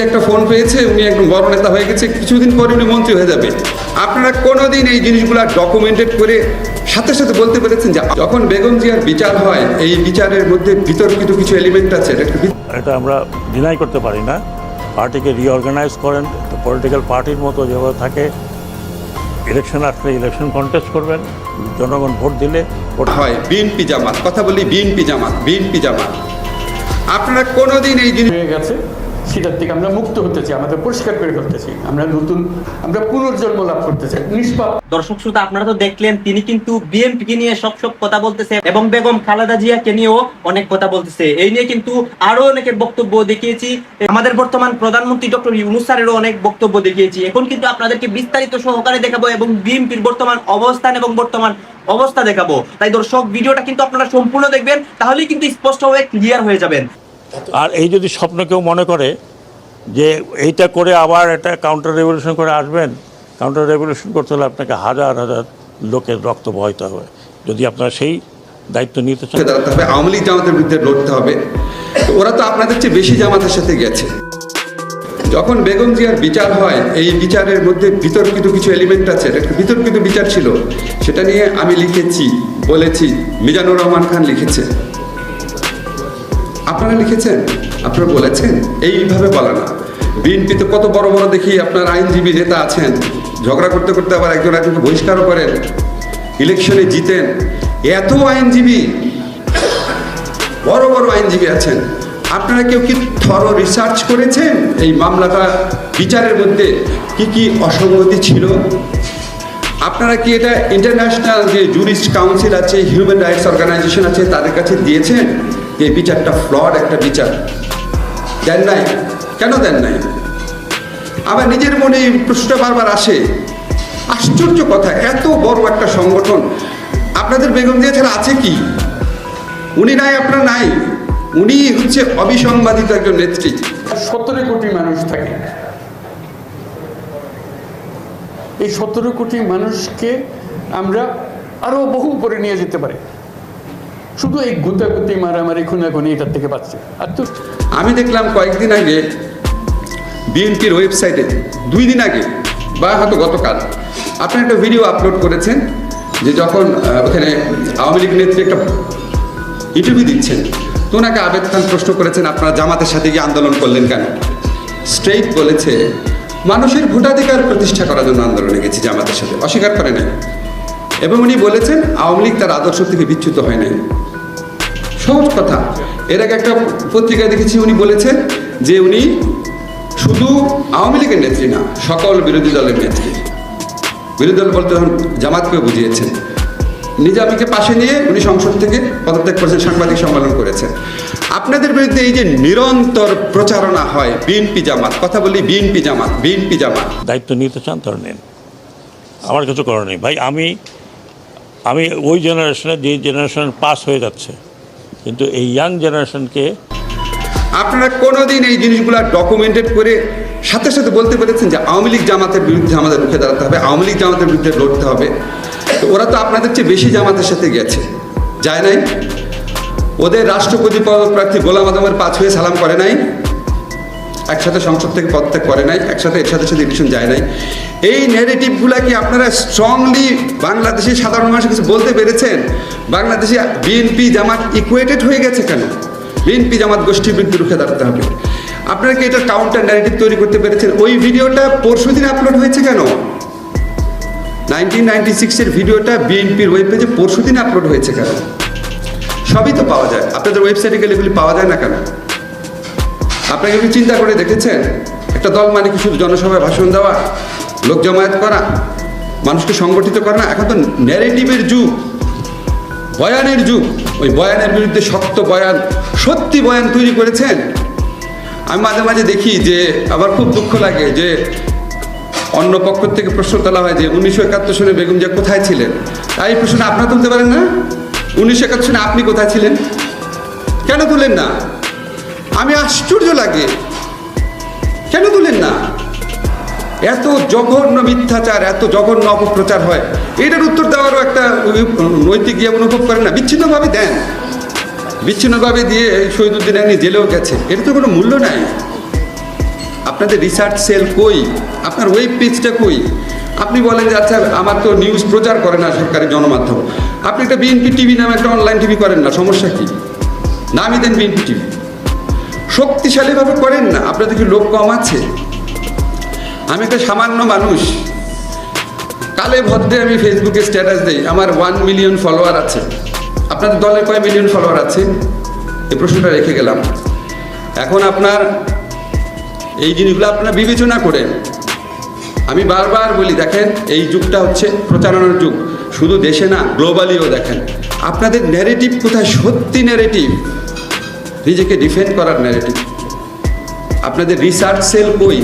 থেকে একটা ফোন পেয়েছে উনি একদম বড় নেতা হয়ে গেছে কিছুদিন পরে উনি মন্ত্রী হয়ে যাবে। আপনারা কোনোদিন এই জিনিসগুলো ডকুমেন্টেড করে সাথে সাথে বলতে পেরেছেন যে যখন বেগম জিয়ার বিচার হয় এই বিচারের মধ্যে বিতর্কিত কিছু এলিমেন্ট আছে এটা এটা আমরা ডিনাই করতে পারি না। পার্টিকে রিঅর্গানাইজ করেন পলিটিক্যাল পার্টির মতো যেভাবে থাকে ইলেকশন আসলে ইলেকশন কন্টেস্ট করবেন জনগণ ভোট দিলে ভোট হয় বিএনপি জামাত কথা বলি বিএনপি জামাত বিএনপি জামাত। আপনারা কোনোদিন এই জিনিস হয়ে গেছে। সেটার থেকে আমরা মুক্ত হতে চাই আমাদের পরিষ্কার করে ফেলতে চাই আমরা নতুন, আমরা পুনর্জন্ম লাভ করতে চাই নিষ্পাপ। দর্শক শ্রোতা, আপনারা তো দেখলেন, তিনি কিন্তু বিএনপি কে নিয়ে সব সব কথা বলতেছে এবং বেগম খালেদা জিয়াকে নিয়েও অনেক কথা বলতেছে। এই নিয়ে কিন্তু আরও অনেকের বক্তব্য দেখিয়েছি। আমাদের বর্তমান প্রধানমন্ত্রী ডক্টর ইউনুস স্যারেরও অনেক বক্তব্য দেখিয়েছি। এখন কিন্তু আপনাদেরকে বিস্তারিত সহকারে দেখাবো এবং বিএনপির বর্তমান অবস্থান এবং বর্তমান অবস্থা দেখাবো। তাই দর্শক, ভিডিওটা কিন্তু আপনারা সম্পূর্ণ দেখবেন, তাহলেই কিন্তু স্পষ্টভাবে ক্লিয়ার হয়ে যাবেন। আর এই যদি স্বপ্ন কেউ মনে করে যে এইটা করে আবার এটা কাউন্টার রেভলিউশন করে আসবেন কাউন্টার রেভলিউশন করতে হলে আপনাকে হাজার হাজার লোকের রক্ত বহাইতে হবে। যদি আপনারা সেই দায়িত্ব নিতে চান। দাঁড়াতে হবে আওয়ামী লীগ জামাতের বিরুদ্ধে লড়তে হবে। ওরা তো আপনাদের চেয়ে বেশি জামাতের সাথে গেছে। যখন বেগম জিয়ার বিচার হয়, এই বিচারের মধ্যে বিতর্কিত কিছু এলিমেন্ট আছে। একটা বিতর্কিত বিচার ছিল। সেটা নিয়ে আমি লিখেছি, বলেছি, মিজানুর রহমান খান লিখেছে। আপনারা লিখেছেন? আপনারা বলেছেন? এইভাবে বলা না। বিএনপিতে কত বড় বড় দেখি আপনার আইনজীবী নেতা আছেন, ঝগড়া করতে করতে আবার একজন একজনকে বহিষ্কারও করেন, ইলেকশনে জিতেন। এত আইনজীবী, বড় বড় আইনজীবী আছেন। আপনারা কেউ কি থর রিসার্চ করেছেন? এই মামলাটা বিচারের মধ্যে কি কি অসঙ্গতি ছিল? আপনারা কি এটা ইন্টারন্যাশনাল যে জুরিস্ট কাউন্সিল আছে হিউম্যান রাইটস অর্গানাইজেশন আছে, তাদের কাছে দিয়েছেন? এই বিচারটা ফ্লড একটা বিচার। দেন নাই? কেন দেন নাই? আবার নিজের মনে প্রশ্নটা বারবার আসে। আশ্চর্য কথা, এত বড় একটা সংগঠন। আপনাদের বেগম দিয়ে ছাড়া আছে কি? উনি নাই, আপনার নাই। উনি হচ্ছে অবিসংবাদিত একজন নেত্রী। সতেরো কোটি মানুষ থাকে। এই সতেরো কোটি মানুষকে আমরা আরও বহু উপরে নিয়ে যেতে পারি। শুধু এই গুতাগুতি, মারামারি, খুনাখুনি এটার থেকে পাচ্ছে আর তো আমি দেখলাম কয়েকদিন আগে বিএনপির ওয়েবসাইটে, দুই দিন আগে, বা হয়তো গতকাল, আপনি একটা ভিডিও আপলোড করেছেন যে যখন ওখানে আওয়ামী লীগ নেত্রী একটা ইন্টারভিউ দিচ্ছেন, তো ওনাকে আবেদ খান প্রশ্ন করেছেন, আপনারা জামাতের সাথে গিয়ে আন্দোলন করলেন কেন? স্ট্রেইট বলেছে মানুষের ভোটাধিকার প্রতিষ্ঠা করার জন্য আন্দোলনে গেছি, জামাতের সাথে। অস্বীকার করে নাই। এবং উনি বলেছেন, আওয়ামী লীগ তার আদর্শ থেকে বিচ্যুত হয় নাই। সহজ কথা। এর আগে একটা পত্রিকায় দেখেছি, উনি বলেছেন যে উনি শুধু আওয়ামী লীগের নেত্রী না, সকল বিরোধী দলের নেত্রী। বিরোধী দল বলতে জামাতকে বুঝিয়েছেন। নিজামীকে পাশে নিয়ে উনি সংসদ থেকে পদত্যাগ করেছেন সাংবাদিক সম্মেলন করেছেন। আপনাদের বিরুদ্ধে এই যে নিরন্তর প্রচারণা হয় বিএনপি জামাত কথা বলি বিএনপি জামাত বিএনপি জামাত। দায়িত্ব নিতে চান তারা নেন। আমার কিছু করার নেই। ভাই আমি আমি ওই জেনারেশনে যে জেনারেশন পাস হয়ে যাচ্ছে কিন্তু এই ইয়াং জেনারেশনকে আপনারা কোনোদিন এই জিনিসগুলো ডকুমেন্টেড করে সাথে সাথে বলতে পেরেছেন যে আওয়ামী লীগ জামাতের বিরুদ্ধে আমাদের রুখে দাঁড়াতে হবে আওয়ামী লীগ জামাতের বিরুদ্ধে লড়তে হবে। তো ওরা তো আপনাদের চেয়ে বেশি জামাতের সাথে গেছে। যায় নাই? ওদের রাষ্ট্রপতি পদপ্রার্থী গোলাম আদমের পাঁচ হয়ে সালাম করে নাই। একসাথে সংসদ থেকে পদত্যাগ করে নাই, একসাথে এর সাথে সাথে ইলেকশন যায় নাই। এই নেগেটিভগুলা কি আপনারা স্ট্রংলি বাংলাদেশের সাধারণ মানুষের কিছু বলতে পেরেছেন? বাংলাদেশে বিএনপি জামাত ইকুয়েটেড হয়ে গেছে কেন? বিএনপি জামাত গোষ্ঠীর বিরুদ্ধে রুখে দাঁড়াতে হবে। আপনারা কি এটা কাউন্টার ন্যারেটিভ তৈরি করতে পেরেছেন? ওই ভিডিওটা পরশুদিন আপলোড হয়েছে কেন? নাইনটিন নাইনটি সিক্সের ভিডিওটা বিএনপির ওয়েব পেজে পরশুদিন আপলোড হয়েছে কেন? সবই তো পাওয়া যায়। আপনাদের ওয়েবসাইটে গেলে এগুলি পাওয়া যায় না কেন? আপনাকে কি চিন্তা করে দেখেছেন? একটা দল মানে কি শুধু জনসভায় ভাষণ দেওয়া, লোক জমায়েত করা, মানুষকে সংগঠিত করা? না এখন তো ন্যারেটিভের যুগ, বয়ানের যুগ। ওই বয়ানের বিরুদ্ধে শক্ত বয়ান, সত্যি বয়ান তৈরি করেছেন? আমি মাঝে মাঝে দেখি যে, আমার খুব দুঃখ লাগে যে অন্য পক্ষ থেকে প্রশ্ন তোলা হয় যে উনিশশো একাত্তর সনে বেগম জিয়া কোথায় ছিলেন? তাই প্রশ্ন আপনারা তুলতে পারেন না? উনিশশো একাত্তর সনে আপনি কোথায় ছিলেন? কেন তুলেন না? আমি আশ্চর্য লাগে। কেন তুলেন না? এত জঘন্য মিথ্যাচার, এত জঘন্য অপপ্রচার হয়। এটার উত্তর দেওয়ারও একটা নৈতিক ইয়ে অনুভব করেন না। বিচ্ছিন্নভাবে দেন। বিচ্ছিন্নভাবে দিয়ে শহীদুদ্দিন এমনি জেলেও গেছে। এটা তো কোনো মূল্য নাই। আপনাদের রিসার্চ সেল কই? আপনার ওয়েব পেজটা কই? আপনি বলেন যে আচ্ছা আমার তো নিউজ প্রচার করে না সরকারি গণমাধ্যম আপনি একটা বিএনপি টিভি নামে একটা অনলাইন টিভি করেন না, সমস্যা কি? নামই দেন বিএনপি টিভি শক্তিশালীভাবে করেন না, আপনাদের কি লোক কম আছে? আমি একটা সামান্য মানুষ। কালে ভদ্রে আমি ফেসবুকে স্ট্যাটাস দিই, আমার ওয়ান মিলিয়ন ফলোয়ার আছে। আপনাদের দলে কয় মিলিয়ন ফলোয়ার আছে? এই প্রশ্নটা রেখে গেলাম। এখন আপনার এই জিনিসগুলো আপনারা বিবেচনা করেন আমি বারবার বলি, দেখেন, এই যুগটা হচ্ছে প্রচারণার যুগ। শুধু দেশে না গ্লোবালিও দেখেন। আপনাদের ন্যারেটিভ কোথায়? সত্যি ন্যারেটিভ নিজেকে ডিফেন্ড করার ন্যারেটিভ আপনাদের রিসার্চ সেল কই?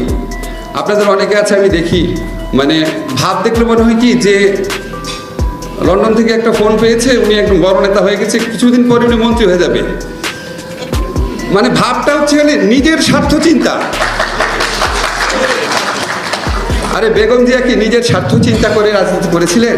আপনাদের অনেকে আছে, আমি দেখি। মানে ভাব দেখলে মনে হয় কি যে, লন্ডন থেকে একটা ফোন পেয়েছে, উনি একদম বড় নেতা হয়ে গেছে, কিছুদিন পরে উনি মন্ত্রী হয়ে যাবে। মানে ভাবটা হচ্ছে নিজের স্বার্থ চিন্তা আরে বেগম জিয়া কি নিজের স্বার্থ চিন্তা করে রাজনীতি করেছিলেন?